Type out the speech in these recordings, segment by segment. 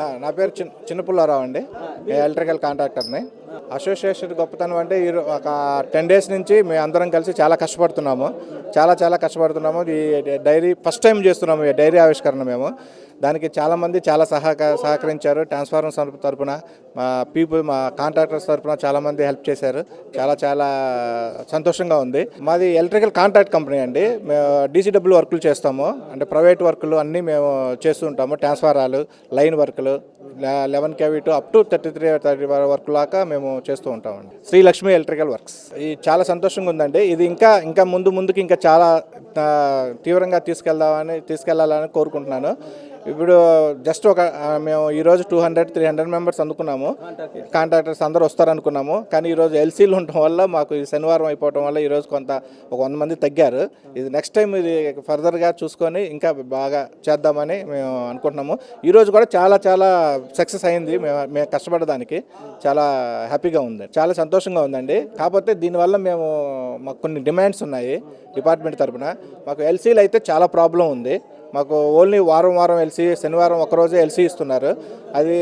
నా పేరు చిన్న చిన్నపుల్లారావు అండి. ఎలక్ట్రికల్ కాంట్రాక్టర్ని. అసోసియేషన్ గొప్పతనం అంటే ఈ ఒక టెన్ డేస్ నుంచి మేము అందరం కలిసి చాలా కష్టపడుతున్నాము. చాలా చాలా కష్టపడుతున్నాము. ఈ డైరీ ఫస్ట్ టైం చేస్తున్నాము ఈ డైరీ ఆవిష్కరణ మేము. దానికి చాలామంది చాలా సహక సహకరించారు. ట్రాన్స్ఫార్మర్ తరపు- తరఫున మా పీపుల్ మా కాంట్రాక్టర్స్ తరపున చాలామంది హెల్ప్ చేశారు. చాలా చాలా సంతోషంగా ఉంది. మాది ఎలక్ట్రికల్ కాంట్రాక్ట్ కంపెనీ అండి. మేము డీసీడబ్ల్యూ వర్కులు చేస్తాము. అంటే ప్రైవేట్ వర్కులు అన్నీ మేము చేస్తూ ఉంటాము. ట్రాన్స్ఫారాలు లైన్ వర్కులు eleven KV to up to thirty three thirty వరకు లాగా మేము చేస్తూ ఉంటామండి. Srilakshmi electrical works. ఇది చాలా సంతోషంగా ఉందండి. ఇది ఇంకా ఇంకా ముందు ముందుకు ఇంకా చాలా తీవ్రంగా తీసుకెళ్దామని తీసుకెళ్ళాలని కోరుకుంటున్నాను. ఇప్పుడు జస్ట్ ఒక మేము ఈరోజు two hundred three hundred members అందుకున్నాము. Contractors అందరూ వస్తారనుకున్నాము. కానీ ఈరోజు ఎల్సీలు ఉండటం వల్ల మాకు ఈ శనివారం అయిపోవటం వల్ల ఈరోజు కొంత ఒక వంద మంది తగ్గారు. ఇది నెక్స్ట్ టైం ఇది ఫర్దర్గా చూసుకొని ఇంకా బాగా చేద్దామని మేము అనుకుంటున్నాము. ఈరోజు కూడా చాలా చాలా సక్సెస్ అయింది. మేము మేము కష్టపడడానికి చాలా హ్యాపీగా ఉంది. చాలా సంతోషంగా ఉందండి. కాకపోతే దీనివల్ల మేము మాకు కొన్ని డిమాండ్స్ ఉన్నాయి డిపార్ట్మెంట్ తరపున. మాకు ఎల్సీలు అయితే చాలా ప్రాబ్లం ఉంది. మాకు ఓన్లీ వారం వారం ఎల్సీ శనివారం ఒకరోజే ఎల్సీ ఇస్తున్నారు. అది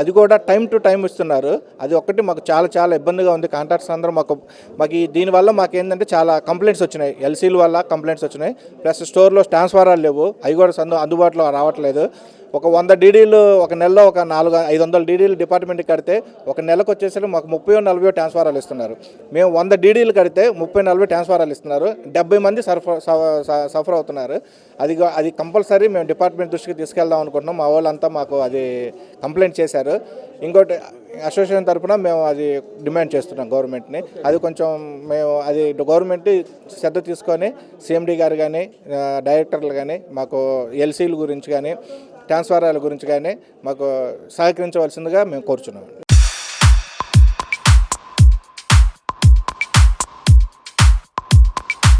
అది కూడా టైం టు టైం ఇస్తున్నారు. అది ఒక్కటి మాకు చాలా చాలా ఇబ్బందిగా ఉంది. కాంట్రాక్ట్స్ అందరూ మాకు మాకు దీనివల్ల మాకు ఏంటంటే చాలా కంప్లైంట్స్ వచ్చినాయి. ఎల్సీల వల్ల కంప్లైంట్స్ వచ్చినాయి. ప్లస్ స్టోర్లో ట్రాన్స్ఫారాలు లేవు. అవి కూడా అందుబాటులో రావట్లేదు. ఒక వంద డీడీలు ఒక నెలలో ఒక నాలుగు ఐదు వందల డీడీలు డిపార్ట్మెంట్కి కడితే ఒక నెలకు వచ్చేసరికి మాకు ముప్పై నలభై ట్రాన్స్ఫారాలు ఇస్తున్నారు. మేము వంద డీడీలు కడితే ముప్పై నలభై ట్రాన్స్ఫారాలు ఇస్తున్నారు. డెబ్బై మంది సఫర్ సఫర్ అవుతున్నారు. అది అది కంపల్సరీ మేము డిపార్ట్మెంట్ దృష్టికి తీసుకెళ్దాం అనుకుంటున్నాం. మా వాళ్ళంతా మాకు అది కంప్లైంట్ చేశారు. ఇంకోటి అసోసియేషన్ తరపున మేము అది డిమాండ్ చేస్తున్నాం గవర్నమెంట్ని. అది కొంచెం మేము అది గవర్నమెంట్ శ్రద్ధ తీసుకొని సిఎండి గారు కానీ డైరెక్టర్లు కానీ మాకు ఎల్సీల గురించి కానీ ట్రాన్స్ఫారాల గురించి కానీ మాకు సహకరించవలసిందిగా మేము కోరుచున్నాం.